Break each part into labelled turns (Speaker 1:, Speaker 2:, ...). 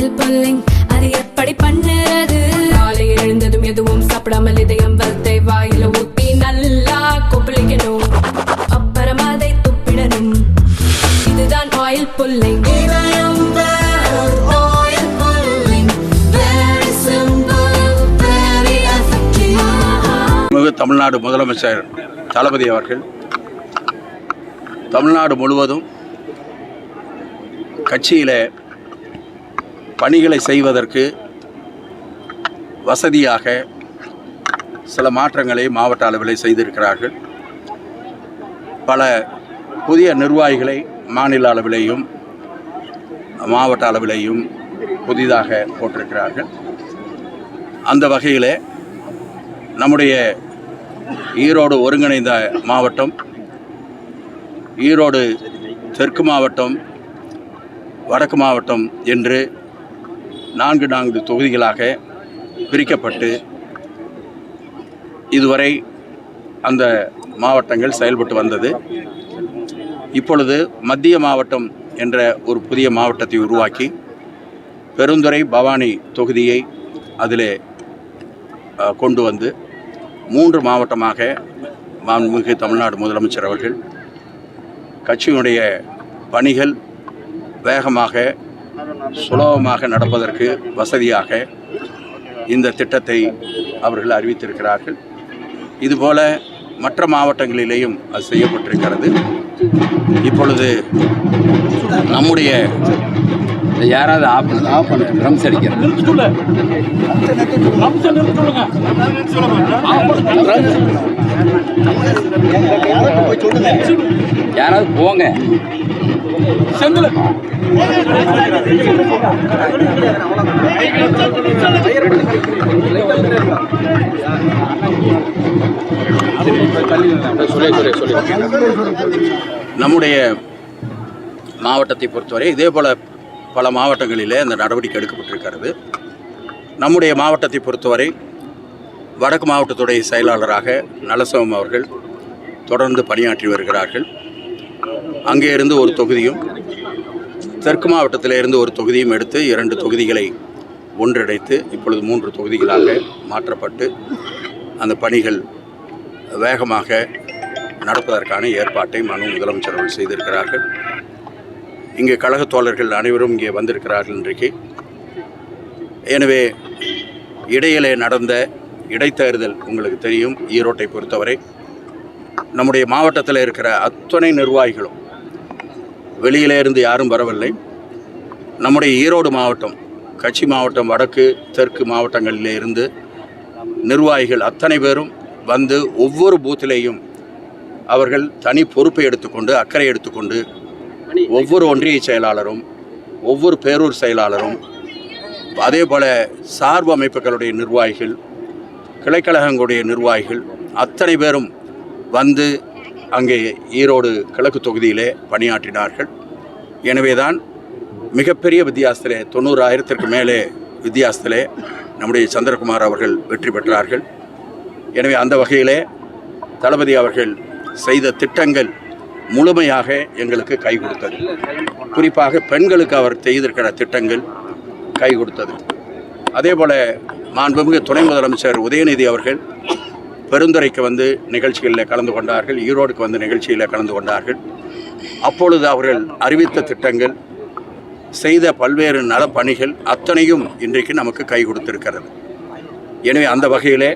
Speaker 1: Oil pulling அது எப்படி பண்ணுறது? காலை எழுந்ததும் எதுவும் சாப்பிடாமல் இதயம் வளத்தை வாயில ஊத்தி நல்லா கொப்பளிக்கணும். அப்புறம் அதை துப்பிடணும். இதுதான் ஆயில் புல்லிங்
Speaker 2: தமிழ்நாடு முதலமைச்சர் தளபதி அவர்கள் தமிழ்நாடு முழுவதும் கட்சியில் பணிகளை செய்வதற்கு வசதியாக சில மாற்றங்களை மாவட்ட அளவில் செய்திருக்கிறார்கள். பல புதிய நிர்வாகிகளை மாநில அளவிலேயும் மாவட்ட அளவிலேயும் புதிதாக போட்டிருக்கிறார்கள். அந்த வகையில் நம்முடைய ஈரோடு ஒருங்கிணைந்த மாவட்டம் ஈரோடு தெற்கு மாவட்டம் வடக்கு மாவட்டம் என்று நான்கு நான்கு தொகுதிகளாக பிரிக்கப்பட்டு இதுவரை அந்த மாவட்டங்கள் செயல்பட்டு வந்தது. இப்பொழுது மத்திய மாவட்டம் என்ற ஒரு புதிய மாவட்டத்தை உருவாக்கி பெருந்துறை பவானி தொகுதியை அதிலே கொண்டு வந்து மூன்று மாவட்டமாக மாண்புமிகு தமிழ்நாடு முதலமைச்சர் அவர்கள் கட்சியினுடைய பணிகள் வேகமாக சுலபமாக நடப்பதற்கு வசதியாக இந்த திட்டத்தை அவர்கள் அறிவித்திருக்கிறார்கள். இதுபோல மற்ற மாவட்டங்களிலேயும் அது செய்யப்பட்டிருக்கிறது. இப்பொழுது நம்முடைய
Speaker 3: யாராவது ஆஃப் ஆஃப் பண்ணு ட்ரம்ஸ் அடிக்கிறது. யாராவது போங்க.
Speaker 2: நம்முடைய மாவட்டத்தை பொறுத்தவரை இதே போல் பல மாவட்டங்களிலே அந்த நடவடிக்கை எடுக்கப்பட்டிருக்கிறது. நம்முடைய மாவட்டத்தை பொறுத்தவரை வடக்கு மாவட்டத்துடைய செயலாளராக நலசோம் அவர்கள் தொடர்ந்து பணியாற்றி வருகிறார்கள். அங்கே இருந்து ஒரு தொகுதியும் தெற்கு மாவட்டத்திலிருந்து ஒரு தொகுதியும் எடுத்து இரண்டு தொகுதிகளை ஒன்றிணைத்து இப்பொழுது மூன்று தொகுதிகளாக மாற்றப்பட்டு அந்த பணிகள் வேகமாக நடப்பதற்கான ஏற்பாட்டை மனு முதலமைச்சர் அவர்கள் செய்திருக்கிறார்கள். இங்கே கழக தோழர்கள் அனைவரும் இங்கே வந்திருக்கிறார்கள் இன்றைக்கு. எனவே இடையிலே நடந்த இடைத்தேர்தல் உங்களுக்கு தெரியும் ஈரோட்டை பொறுத்தவரை. நம்முடைய மாவட்டத்தில் இருக்கிற அத்தனை நிர்வாகிகளும் வெளியிலே இருந்து யாரும் வரவில்லை. நம்முடைய ஈரோடு மாவட்டம் கட்சி மாவட்டம் வடக்கு தெற்கு மாவட்டங்களிலே இருந்து நிர்வாகிகள் அத்தனை பேரும் வந்து ஒவ்வொரு பூத்திலேயும் அவர்கள் தனி பொறுப்பை எடுத்துக்கொண்டு அக்கறை எடுத்துக்கொண்டு ஒவ்வொரு ஒன்றிய செயலாளரும் ஒவ்வொரு பேரூர் செயலாளரும் அதே போல் சார்பு அமைப்புகளுடைய நிர்வாகிகள் கிளைக்கழகங்களுடைய நிர்வாகிகள் அத்தனை பேரும் வந்து அங்கே ஈரோடு கிழக்கு தொகுதியிலே பணியாற்றினார்கள். எனவே தான் மிகப்பெரிய வித்தியாசத்திலே தொண்ணூறாயிரத்திற்கு மேலே வித்தியாசத்திலே நம்முடைய சந்திரகுமார் அவர்கள் வெற்றி பெற்றார்கள். எனவே அந்த வகையிலே தளபதி அவர்கள் செய்த திட்டங்கள் முழுமையாக எங்களுக்கு கை கொடுத்தது. குறிப்பாக பெண்களுக்கு அவர் செய்திருக்கிற திட்டங்கள் கை கொடுத்தது. அதே போல் மாண்புமிகு துணை முதலமைச்சர் உதயநிதி அவர்கள் பெருந்துறைக்கு வந்து நிகழ்ச்சிகளில் கலந்து கொண்டார்கள். ஈரோடுக்கு வந்து நிகழ்ச்சியில் கலந்து கொண்டார்கள். அப்பொழுது அவர்கள் அறிவித்த திட்டங்கள் செய்த பல்வேறு நலப்பணிகள் அத்தனையும் இன்றைக்கு நமக்கு கை கொடுத்திருக்கிறது. எனவே அந்த வகையிலே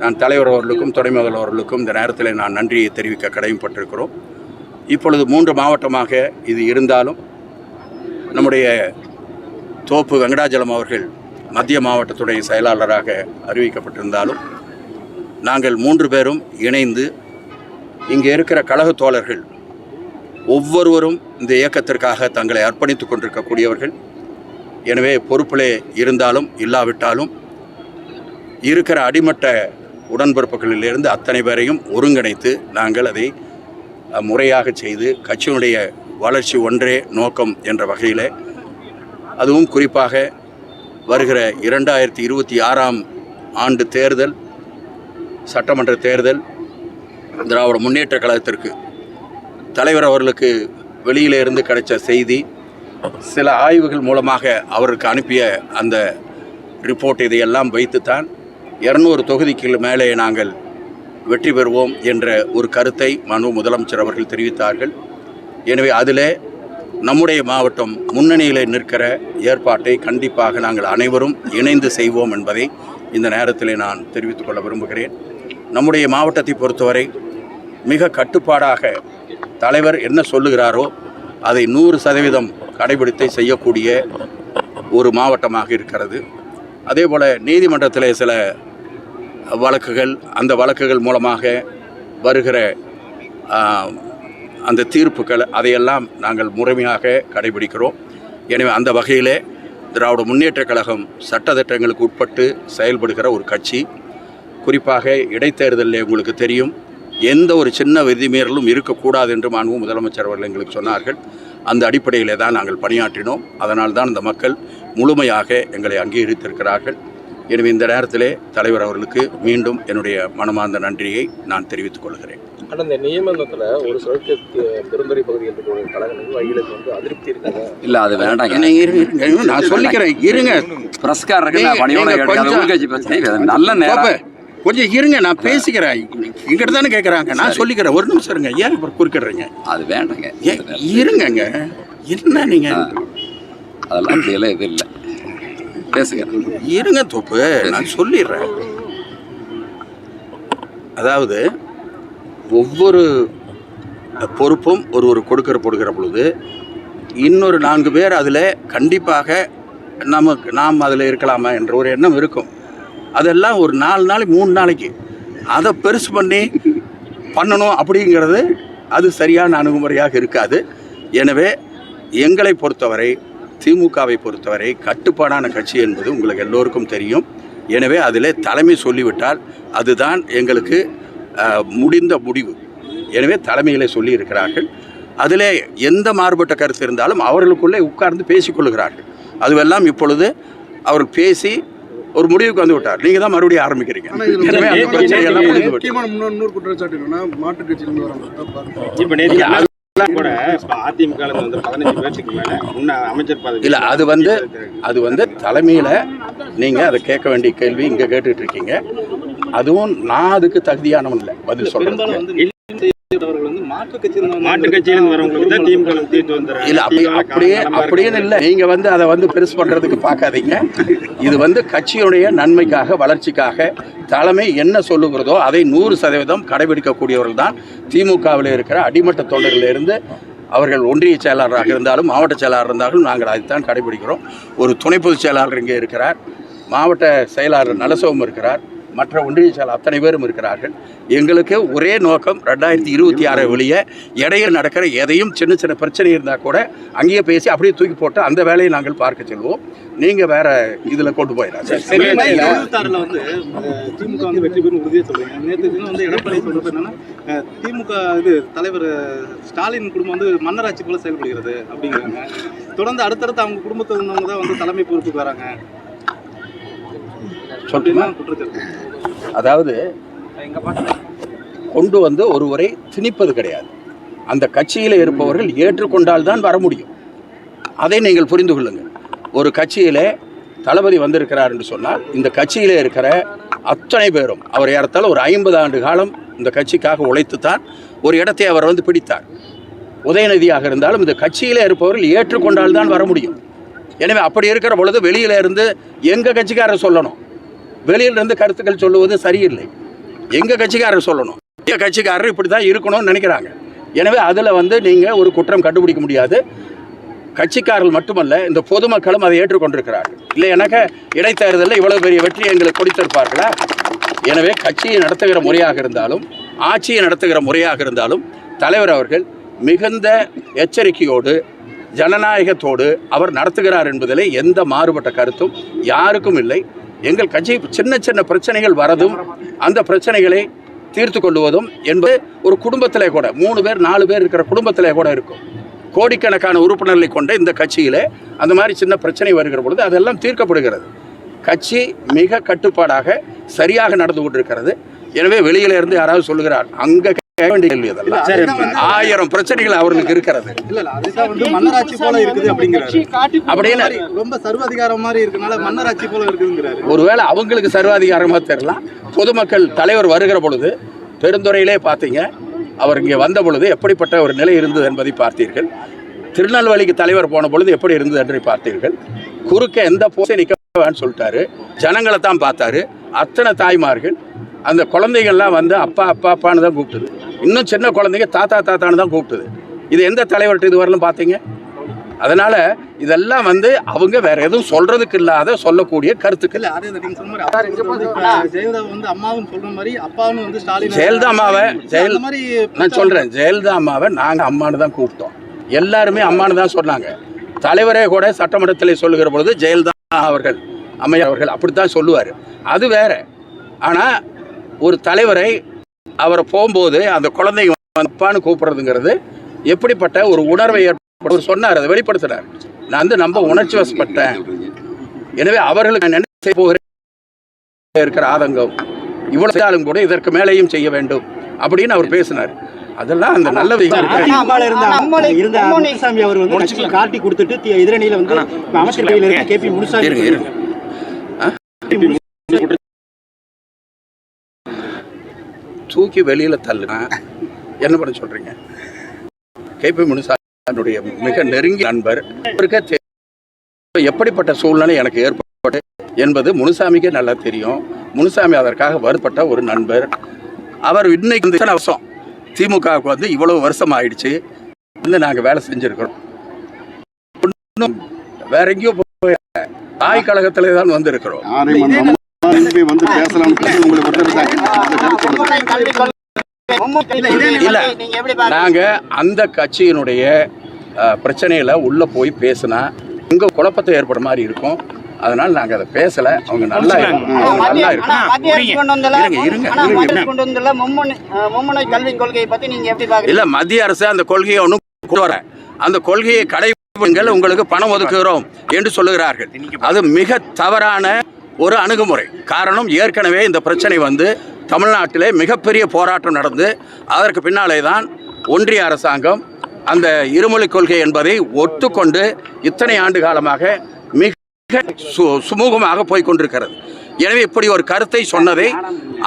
Speaker 2: நான் தலைவர் அவர்களுக்கும் துணை முதல்வர்களுக்கும் இந்த நேரத்தில் நான் நன்றியை தெரிவிக்க கடமைப்பட்டிருக்கிறோம். இப்பொழுது மூன்று மாவட்டமாக இது இருந்தாலும் நம்முடைய தோப்பு வெங்கடாஜலம் அவர்கள் மத்திய மாவட்டத்துடைய செயலாளராக அறிவிக்கப்பட்டிருந்தாலும் நாங்கள் மூன்று பேரும் இணைந்து இங்கே இருக்கிற கழக தோழர்கள் ஒவ்வொருவரும் இந்த இயக்கத்திற்காக தங்களை அர்ப்பணித்துக் கொண்டிருக்கக்கூடியவர்கள். எனவே பொறுப்பிலே இருந்தாலும் இல்லாவிட்டாலும் இருக்கிற அடிமட்ட உடன்பிறப்புகளிலிருந்து அத்தனை பேரையும் ஒருங்கிணைத்து நாங்கள் அதை முறையாக செய்து கட்சியினுடைய வளர்ச்சி ஒன்றே நோக்கம் என்ற வகையில் அதுவும் குறிப்பாக வருகிற இரண்டாயிரத்தி இருபத்தி ஆறாம் ஆண்டு தேர்தல் சட்டமன்ற தேர்தல் திராவிட முன்னேற்ற கழகத்திற்கு தலைவர் அவர்களுக்கு வெளியிலிருந்து கிடைச்ச செய்தி சில ஆய்வுகள் மூலமாக அவருக்கு அனுப்பிய அந்த ரிப்போர்ட் இதையெல்லாம் வைத்துத்தான் இரநூறு தொகுதிக்கு மேலே நாங்கள் வெற்றி பெறுவோம் என்ற ஒரு கருத்தை மனு முதலமைச்சர் அவர்கள் தெரிவித்தார்கள். எனவே அதிலே நம்முடைய மாவட்டம் முன்னணியில் நிற்கிற ஏற்பாட்டை கண்டிப்பாக நாங்கள் அனைவரும் இணைந்து செய்வோம் என்பதை இந்த நேரத்தில் நான் தெரிவித்துக் கொள்ள விரும்புகிறேன். நம்முடைய மாவட்டத்தை பொறுத்தவரை மிக கட்டுப்பாடாக தலைவர் என்ன சொல்லுகிறாரோ அதை நூறு சதவீதம் கடைபிடித்து செய்யக்கூடிய ஒரு மாவட்டமாக இருக்கிறது. அதே போல் நீதிமன்றத்தில் சில வழக்குகள் அந்த வழக்குகள் மூலமாக வருகிற அந்த தீர்ப்புகள் அதையெல்லாம் நாங்கள் முறைமையாக கடைபிடிக்கிறோம். எனவே அந்த வகையிலே திராவிட முன்னேற்றக் கழகம் சட்டத்திட்டங்களுக்கு உட்பட்டு செயல்படுகிற ஒரு கட்சி. குறிப்பாக இடைத்தேர்தலில் உங்களுக்கு தெரியும் எந்த ஒரு சின்ன விதிமீறலும் இருக்கக்கூடாது என்று மாண்பு முதலமைச்சர் அவர்கள் எங்களுக்கு சொன்னார்கள். அந்த அடிப்படையிலே தான் நாங்கள் பணியாற்றினோம். அதனால் தான் இந்த மக்கள் முழுமையாக எங்களை அங்கீகரித்திருக்கிறார்கள். எனவே இந்த நேரத்திலே தலைவர் அவர்களுக்கு மீண்டும் என்னுடைய மனமார்ந்த நன்றியை நான் தெரிவித்துக் கொள்கிறேன்.
Speaker 4: இந்த நியமனத்தில் ஒரு சிலருக்கு பெருந்துறை பகுதியில் வகைகளுக்கு வந்து அதிருப்தி இருக்காங்க
Speaker 3: இல்ல அது
Speaker 2: இருங்க இருங்க, நான் சொல்லிக்கிறேன் இருங்க.
Speaker 3: பிரஸ்காரர்கள் நல்ல நேரம்.
Speaker 2: கொஞ்சம் இருங்க நான் பேசிக்கிறேன். எங்கிட்ட தானே கேட்குறாங்க நான் சொல்லிக்கிறேன். ஒரு நிமிஷம் இருங்க. ஏன் இப்போ குறுக்கிடுறீங்க?
Speaker 3: அது வேண்டாங்க.
Speaker 2: இருங்கங்க. என்ன நீங்க?
Speaker 3: அதெல்லாம் அப்படியெல்லாம் எதுவும் இல்லை. பேசுங்க.
Speaker 2: இருங்க தோப்பு. நான் சொல்லிடுறேன். அதாவது ஒவ்வொரு பொறுப்பும் ஒரு ஒரு கொடுக்கிற கொடுக்கிற பொழுது இன்னொரு நான்கு பேர் அதில் கண்டிப்பாக நமக்கு நாம் அதில் இருக்கலாமா என்ற ஒரு எண்ணம் இருக்கும். அதெல்லாம் ஒரு நாலு நாளைக்கு மூணு நாளைக்கு. அதை பெருசு பண்ணி பண்ணணும் அப்படிங்கிறது அது சரியான அணுகுமுறையாக இருக்காது. எனவே எங்களை பொறுத்தவரை திமுகவை பொறுத்தவரை கட்டுப்பாடான கட்சி என்பது உங்களுக்கு எல்லோருக்கும் தெரியும். எனவே அதில் தலைமை சொல்லிவிட்டால் அதுதான் எங்களுக்கு முடிந்த முடிவு. எனவே தலைமையிலே சொல்லி இருக்கிறார்கள் எந்த மாறுபட்ட கருத்து இருந்தாலும் அவர்களுக்குள்ளே உட்கார்ந்து பேசிக்கொள்கிறார்கள். அதுவெல்லாம் இப்பொழுது அவர்கள் பேசி ஒரு முடிவுக்கு வந்து விட்டார். நீங்கள் தான் மறுபடியும் ஆரம்பிக்கிறீங்க. எனவே அந்த முடிந்து விட்டது.
Speaker 5: முக்கியமான முன்னோர் குற்றச்சாட்டு என்னன்னா மாற்றுக்
Speaker 4: நேற்று
Speaker 2: இல்ல,
Speaker 4: எல்லாம்
Speaker 2: அது வந்து அது வந்து தலைமையில் நீங்கள் அதை கேட்க வேண்டிய கேள்வி இங்கே கேட்டுட்டு இருக்கீங்க. அதுவும் நான் அதுக்கு தகுதியானவன் இல்லை பதில் சொல்கிறதுக்கு அப்படியே அப்படின்னு இல்லை. நீங்க வந்து அதை வந்து பெருசு பண்றதுக்கு பார்க்காதீங்க. இது வந்து கட்சியுடைய நன்மைக்காக வளர்ச்சிக்காக தலைமை என்ன சொல்லுகிறதோ அதை நூறு சதவீதம் கடைபிடிக்கக்கூடியவர்கள் தான் திமுகவில் இருக்கிற அடிமட்ட தொண்டர்களில் இருந்து அவர்கள் ஒன்றிய செயலாளராக இருந்தாலும் மாவட்ட செயலாளர் இருந்தாலும் நாங்கள் அதைத்தான் கடைபிடிக்கிறோம். ஒரு துணை பொதுச் செயலாளர் இங்கே இருக்கிறார். மாவட்ட செயலாளர் நலசோகம் இருக்கிறார். மற்ற ஒன்றிய செயலாளர் அத்தனை பேரும் இருக்கிறார்கள். எங்களுக்கு ஒரே நோக்கம் ரெண்டாயிரத்தி இருபத்தி ஆறு வெளியே இடையில் நடக்கிற எதையும் சின்ன சின்ன பிரச்சனை இருந்தால் கூட அங்கேயே பேசி அப்படியே தூக்கி போட்டு அந்த வேலையை நாங்கள் பார்க்க செல்வோம். நீங்கள் வேற இதில் கொண்டு
Speaker 4: இருபத்தாறுல வந்து திமுக வந்து வெற்றி பெறும் உறுதியை சொல்றீங்க. நேற்று தினம் வந்து எடப்பாடி சொல்றது என்னன்னா திமுக இது தலைவர் ஸ்டாலின் குடும்பம் வந்து மன்னராட்சி போல செயல்படுகிறது அப்படிங்கிறாங்க. தொடர்ந்து அடுத்தடுத்து அவங்க குடும்பத்தில் இருந்தவங்க தான் வந்து தலைமை பொறுப்புக்கு வராங்க.
Speaker 2: சொல்லட்டுமா
Speaker 4: அப்படின்னா குற்றச்சாட்டு.
Speaker 2: அதாவது கொண்டு வந்து ஒருவரை திணிப்பது கிடையாது. அந்த கட்சியில் இருப்பவர்கள் ஏற்றுக்கொண்டால் தான் வர முடியும். அதை நீங்கள் புரிந்து கொள்ளுங்கள். ஒரு கட்சியிலே தளபதி வந்திருக்கிறார் என்று சொன்னால் இந்த கட்சியில் இருக்கிற அத்தனை பேரும் அவர் ஏறத்தால் ஒரு ஐம்பது ஆண்டு காலம் இந்த கட்சிக்காக உழைத்து தான் ஒரு இடத்தை அவர் வந்து பிடித்தார். உதயநிதியாக இருந்தாலும் இந்த கட்சியில் இருப்பவர்கள் ஏற்றுக்கொண்டால் தான் வர முடியும். எனவே அப்படி இருக்கிற பொழுது வெளியில இருந்து எங்கள் கட்சிக்காரர் சொல்லணும்? வெளியிலிருந்து கருத்துக்கள் சொல்லுவது சரியில்லை. எங்கள் கட்சிக்காரர் சொல்லணும். எங்கள் கட்சிக்காரர் இப்படி தான் இருக்கணும்னு நினைக்கிறாங்க. எனவே அதில் வந்து நீங்கள் ஒரு குற்றம் கண்டுபிடிக்க முடியாது. கட்சிக்காரர்கள் மட்டுமல்ல இந்த பொதுமக்களும் அதை ஏற்றுக்கொண்டிருக்கிறார்கள். இல்லை எனக்கு இடைத்தேர்தலில் இவ்வளவு பெரிய வெற்றி எங்களுக்கு கொடுத்திருப்பார்களா? எனவே கட்சியை நடத்துகிற முறையாக இருந்தாலும் ஆட்சியை நடத்துகிற முறையாக இருந்தாலும் தலைவர் அவர்கள் மிகுந்த எச்சரிக்கையோடு ஜனநாயகத்தோடு அவர் நடத்துகிறார் என்பதிலே எந்த மாறுபட்ட கருத்தும் யாருக்கும் இல்லை. எங்கள் கட்சி சின்ன சின்ன பிரச்சனைகள் வரதும் அந்த பிரச்சனைகளை தீர்த்து கொள்வதும் என்பது ஒரு குடும்பத்திலே கூட மூணு பேர் நாலு பேர் இருக்கிற குடும்பத்திலே கூட இருக்கும். கோடிக்கணக்கான உறுப்பினர்களை கொண்ட இந்த கட்சியில் அந்த மாதிரி சின்ன பிரச்சனை வருகிற பொழுது அதெல்லாம் தீர்க்கப்படுகிறது. கட்சி மிக கட்டுப்பாடாக சரியாக நடந்து கொண்டிருக்கிறது. எனவே வெளியிலிருந்து யாராவது சொல்லுகிறார் அங்கே கேட்க வேண்டிய கேள்வி அதெல்லாம். ஆயிரம் பிரச்சனைகள் அவர்களுக்கு இருக்கிறது.
Speaker 4: இல்ல இல்ல அதுதான் வந்து மன்னராட்சி போல இருக்குது அப்படிங்கிறாரு.
Speaker 2: அப்படின்னு
Speaker 4: ரொம்ப சர்வாதிகாரம் மாதிரி இருக்கனால மன்னராட்சி போல இருக்குதுங்கிறாரு.
Speaker 2: ஒருவேளை அவங்களுக்கு சர்வாதிகாரமாக தெரியலாம் பொதுமக்கள் தலைவர் வருகிற பொழுது பெருந்துறையிலே பார்த்தீங்க. அவர் இங்கே வந்த பொழுது எப்படிப்பட்ட ஒரு நிலை இருந்தது என்பதை பார்த்தீர்கள். திருநெல்வேலிக்கு தலைவர் போன பொழுது எப்படி இருந்தது என்று பார்த்தீர்கள். குறுக்க எந்த போசை நிற்க வேணும்னு சொல்லிட்டாரு. ஜனங்களை தான் பார்த்தாரு. அத்தனை தாய்மார்கள். அந்த குழந்தைகள்லாம் வந்து அப்பா அப்பா அப்பான்னு தான் கூப்பிட்டுது. இன்னும் சின்ன குழந்தைங்க தாத்தா தாத்தான்னு தான் கூப்பிட்டுது. இது எந்த தலைவர்கிட்ட இது வரலும் பார்த்தீங்க? அதனால் இதெல்லாம் வந்து அவங்க வேற எதுவும் சொல்றதுக்கு இல்லாத சொல்லக்கூடிய கருத்துக்கள்.
Speaker 4: ஜெயலலிதா
Speaker 2: அம்மாவை ஜெயல நான் சொல்கிறேன் ஜெயலலிதா அம்மாவை நாங்கள் அம்மானு தான் கூப்பிட்டோம். எல்லாருமே அம்மானு தான் சொன்னாங்க. தலைவரே கூட சட்டமன்றத்தில் சொல்லுகிற பொழுது ஜெயலலிதா அவர்கள் அம்மையார் அவர்கள் அப்படித்தான் சொல்லுவார். அது வேற. ஆனால் ஒரு தலைவரை அவரை போகும்போது அந்த குழந்தைங்க அப்பான்னு கூப்பிடுறதுங்கிறது எப்படிப்பட்ட ஒரு உணர்வை ஏற்பட சொன்னார் அதை வெளிப்படுத்தினார். நான் வந்து நம்ம உணர்ச்சி வசப்பட்டேன். எனவே அவர்களுக்கு நான் என்ன செய்ய போகிறேன்? இருக்கிற ஆதங்கம். இவ்வளவு செய்தாலும் கூட இதற்கு மேலேயும் செய்ய வேண்டும் அப்படின்னு அவர் பேசினார். அதெல்லாம் அந்த நல்ல விஷயம்.
Speaker 6: அதிமுகல இருந்த இருந்த முனுசாமி அவர் வந்து கட்சிக்கு காட்டி கொடுத்துட்டு எதிரணியில வந்து அமைச்சர் கையில இருக்க கேபி முனுசாமி
Speaker 2: இருங்க இருங்க தூக்கி வெளியில் தள்ளுனா என்ன பண்ண சொல்றீங்க? கேபி முனுசாமியுடைய மிக நெருங்கிய நண்பர். அவருக்கே எப்படிப்பட்ட சூழ்நிலை எனக்கு ஏற்பட்டு என்பது முனுசாமிக்கே நல்லா தெரியும். முனுசாமி அதற்காக வருத்தப்பட்ட ஒரு நண்பர். அவர் இன்னைக்கு வந்து இத்தனை வருஷம் திமுகவுக்கு வந்து இவ்வளவு வருஷம் ஆயிடுச்சு வந்து நாங்கள் வேலை செஞ்சுருக்கிறோம். இன்னும் வேற எங்கேயோ போய் தாய் கழகத்திலே தான் வந்திருக்கிறோம்
Speaker 5: வந்து அம்மா திரும்பி வந்து பேசலாம்னு சொல்லி உங்களை விட்டுருக்காங்க
Speaker 2: இல்ல நாங்க அந்த கட்சியினுடைய பிரச்சனையில உள்ள போய் பேசினா உங்க குழப்பத்தை ஏற்படுற மாதிரி இருக்கும். அதனால நாங்க அதை பேசல. அவங்க நல்லா நல்லா
Speaker 6: பாக்குறீங்க?
Speaker 2: இல்ல மத்திய அரசு அந்த கொள்கையை ஒன்றும் கொண்டு வர அந்த கொள்கையை கடைபிடிங்கள். உங்களுக்கு பணம் ஒதுக்குகிறோம் என்று சொல்லுகிறார்கள். அது மிக தவறான ஒரு அணுகுமுறை. காரணம் ஏற்கனவே இந்த பிரச்சனை வந்து தமிழ்நாட்டிலே மிகப்பெரிய போராட்டம் நடந்து அதற்கு பின்னாலே தான் ஒன்றிய அரசாங்கம் அந்த இருமொழிக் கொள்கை என்பதை ஒத்துக்கொண்டு இத்தனை ஆண்டு காலமாக மிக சு சுமூகமாக போய்கொண்டிருக்கிறது எனவே இப்படி ஒரு கருத்தை சொன்னதை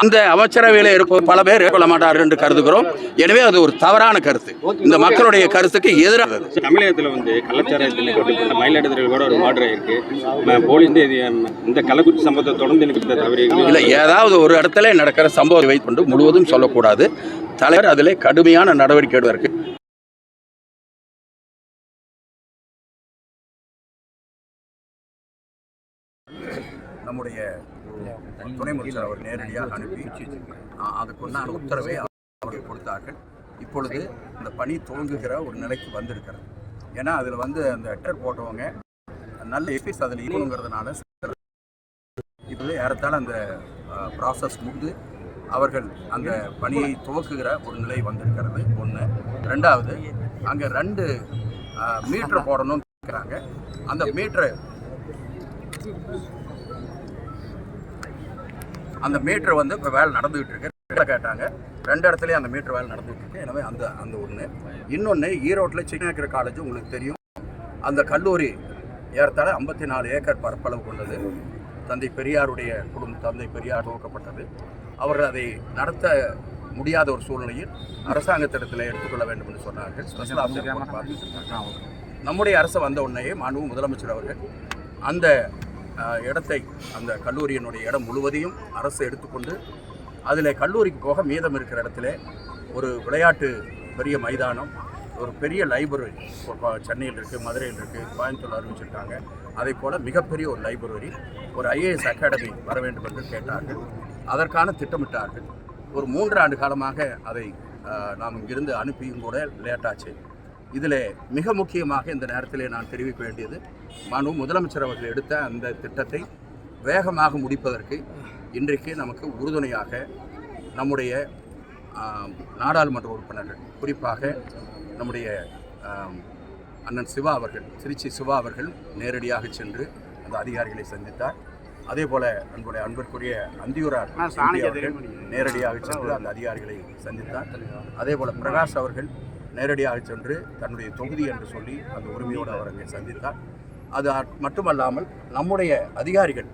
Speaker 2: அந்த அமைச்சரவையில் இருப்ப பல பேர் ஏற்றுக்கொள்ள மாட்டார்கள் என்று கருதுகிறோம். எனவே அது ஒரு தவறான கருத்து. இந்த மக்களுடைய கருத்துக்கு எதிரானது
Speaker 7: தமிழகத்தில் வந்து கள்ளச்சாராயத்தில் கட்டுப்பட்ட மயிலாடுதுறை கூட ஒரு மாற்றம் இருக்கு. போலீஸ் இந்த கள்ளக்குறிச்சி சம்பவத்தை தொடர்ந்து
Speaker 2: இல்லை ஏதாவது ஒரு இடத்துல நடக்கிற சம்பவத்தை வைத்துக்கொண்டு முழுவதும் சொல்லக்கூடாது. தலைவர் அதிலே கடுமையான நடவடிக்கை எடுவதற்கு நம்முடைய துணை முதலமைச்சர் அவர் நேரடியாக அனுப்பி அதுக்குண்டான உத்தரவை அவர்கள் கொடுத்தார்கள். இப்பொழுது இந்த பணி துவங்குகிற ஒரு நிலைக்கு வந்திருக்கிறது. ஏன்னா அதில் வந்து அந்த லெட்டர் போட்டவங்க நல்ல எஃபிஸ் அதில் இருக்கணுங்கிறதுனால இப்போது ஏறத்தாழ அந்த ப்ராசஸ் முடிந்து அவர்கள் அந்த பணியை துவக்குகிற ஒரு நிலை வந்திருக்கிறது. ஒன்று ரெண்டாவது அங்கே ரெண்டு மீட்டர் போடணும்னு கேட்குறாங்க அந்த மீட்டரை அந்த மீட்டர் வந்து இப்போ வேலை நடந்துகிட்டு இருக்கு. கேட்டாங்க. ரெண்டு இடத்துலையும் அந்த மீட்டர் வேலை நடந்துகிட்டு இருக்கு. எனவே அந்த அந்த ஒன்று இன்னொன்று ஈரோட்டில் சிக்னாக்கிற காலேஜ் உங்களுக்கு தெரியும். அந்த கல்லூரி ஏறத்தாழ ஐம்பத்தி நாலு ஏக்கர் பரப்பளவு கொண்டது. தந்தை பெரியாருடைய குடும்பம் தந்தை பெரியார் துவக்கப்பட்டது. அவர்கள் அதை நடத்த முடியாத ஒரு சூழ்நிலையில் அரசாங்கத்திடத்தில் எடுத்துக்கொள்ள வேண்டும் என்று சொன்னார்கள். ஸ்பெஷல். நம்முடைய அரசு வந்த உடனே மாண்பு முதலமைச்சர் அவர்கள் அந்த இடத்தை அந்த கல்லூரியினுடைய இடம் முழுவதையும் அரசு எடுத்துக்கொண்டு அதில் கல்லூரிக்கு போக மீதம் இருக்கிற இடத்துல ஒரு விளையாட்டு பெரிய மைதானம் ஒரு பெரிய லைப்ரரி சென்னையில் இருக்குது மதுரையில் இருக்குது கோயம்புத்தூர் அறிவிச்சிருக்காங்க. அதே போல் மிகப்பெரிய ஒரு லைப்ரரி ஒரு ஐஏஎஸ் அகாடமி வர வேண்டும் என்று கேட்டார்கள். அதற்கான திட்டமிட்டார்கள். ஒரு மூன்று ஆண்டு காலமாக அதை நாம் இங்கிருந்து அனுப்பியும் கூட லேட்டாச்சு. இதில் மிக முக்கியமாக இந்த நேரத்திலே நான் தெரிவிக்க வேண்டியது மனு முதலமைச்சர் அவர்கள் எடுத்த அந்த திட்டத்தை வேகமாக முடிப்பதற்கு இன்றைக்கு நமக்கு உறுதுணையாக நம்முடைய நாடாளுமன்ற உறுப்பினர்கள் குறிப்பாக நம்முடைய அண்ணன் சிவா அவர்கள் திருச்சி சிவா அவர்கள் நேரடியாக சென்று அந்த அதிகாரிகளை சந்தித்தார். அதே போல நம்முடைய அன்பிற்குரிய அந்தியூரார் நேரடியாக சென்று அந்த அதிகாரிகளை சந்தித்தார். அதே போல பிரகாஷ் அவர்கள் நேரடியாக சென்று தன்னுடைய தொகுதி என்று சொல்லி அந்த உரிமையோடு அவர் அங்கே சந்தித்தார். அது மட்டுமல்லாமல் நம்முடைய அதிகாரிகள்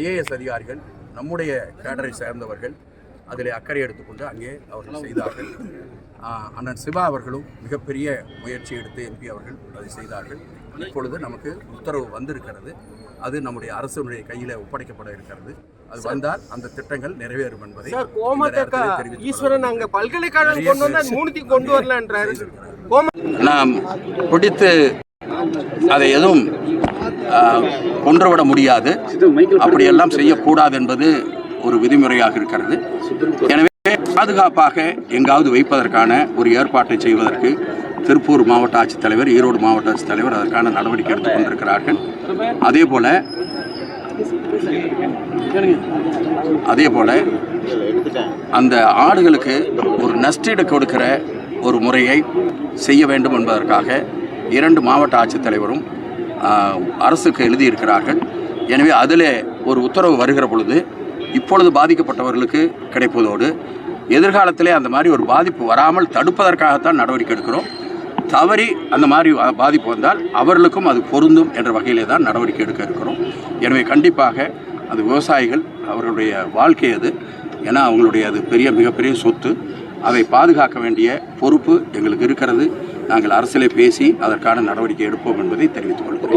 Speaker 2: ஐஏஎஸ் அதிகாரிகள் நம்முடைய கேடரை சேர்ந்தவர்கள் அதில் அக்கறை எடுத்துக்கொண்டு அங்கே அவர்கள் செய்தார்கள். அண்ணன் சிவா அவர்களும் மிகப்பெரிய முயற்சி எடுத்து எம்பி அவர்கள் அதை செய்தார்கள். இப்பொழுது நமக்கு உத்தரவு வந்திருக்கிறது. அது நம்முடைய அரசுடைய கையில் ஒப்படைக்கப்பட இருக்கிறது. அது வந்தால் அந்த திட்டங்கள் நிறைவேறும் என்பதை
Speaker 8: சார்
Speaker 2: தெரிவித்துக்
Speaker 8: ஈஸ்வரன் அங்க பல்கலைக்கழகம் கொண்டு வந்தா மூணுத்தையும் கொண்டு வரலன்றாரு.
Speaker 2: நாம் பிடித்து அதை எதுவும் கொன்றுவிட முடியாது. அப்படியெல்லாம் செய்யக்கூடாது என்பது ஒரு விதிமுறையாக இருக்கிறது. எனவே பாதுகாப்பாக எங்காவது வைப்பதற்கான ஒரு ஏற்பாட்டை செய்வதற்கு திருப்பூர் மாவட்ட ஆட்சித்தலைவர் ஈரோடு மாவட்ட ஆட்சித்தலைவர் அதற்கான நடவடிக்கை எடுத்துக் கொண்டிருக்கிறார்கள். அதே போல அதே போல அந்த ஆடுகளுக்கு ஒரு நஷ்டீடு கொடுக்கிற ஒரு முறையை செய்ய வேண்டும் என்பதற்காக இரண்டு மாவட்ட ஆட்சித்தலைவரும் அரசுக்கு எழுதியிருக்கிறார்கள். எனவே அதில் ஒரு உத்தரவு வருகிற பொழுது இப்பொழுது பாதிக்கப்பட்டவர்களுக்கு கிடைப்பதோடு எதிர்காலத்திலே அந்த மாதிரி ஒரு பாதிப்பு வராமல் தடுப்பதற்காகத்தான் நடவடிக்கை எடுக்கிறோம். தவறி அந்த மாதிரி பாதிப்பு வந்தால் அவர்களுக்கும் அது பொருந்தும் என்ற வகையிலே தான் நடவடிக்கை எடுக்க இருக்கிறோம். எனவே கண்டிப்பாக அது விவசாயிகள் அவர்களுடைய வாழ்க்கை அது. ஏன்னா அவங்களுடைய அது பெரிய மிகப்பெரிய சொத்து. அதை பாதுகாக்க வேண்டிய பொறுப்பு எங்களுக்கு இருக்கிறது. நாங்கள் அரசியலை பேசி அதற்கான நடவடிக்கை எடுப்போம் என்பதை தெரிவித்துக் கொள்கிறோம்